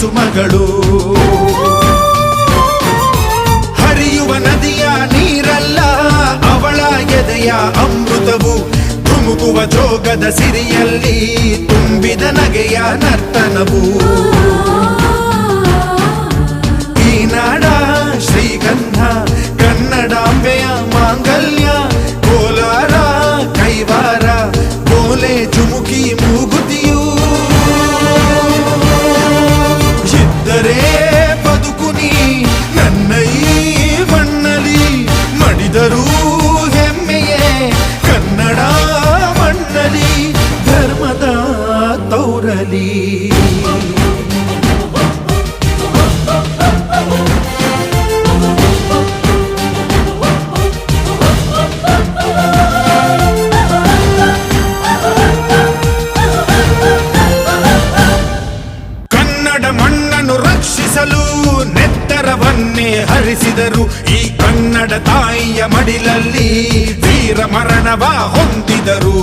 ಕುಸುಮಗಳು ಹರಿಯುವ ನದಿಯ ನೀರಲ್ಲ ಅವಳ ಎದೆಯ ಅಮೃತವು ಧುಮುಕುವ ಜೋಗದ ಸಿರಿಯಲ್ಲಿ ತುಂಬಿದ ನಗೆಯ ನರ್ತನವು. ತೌರಲಿ ಕನ್ನಡ ಮಣ್ಣನ್ನು ರಕ್ಷಿಸಲು ನೆತ್ತರವನ್ನೇ ಹರಿಸಿದರು. ಈ ಕನ್ನಡ ತಾಯಿಯ ಮಡಿಲಲ್ಲಿ ವೀರ ಮರಣವ ಹೊಂದಿದರು.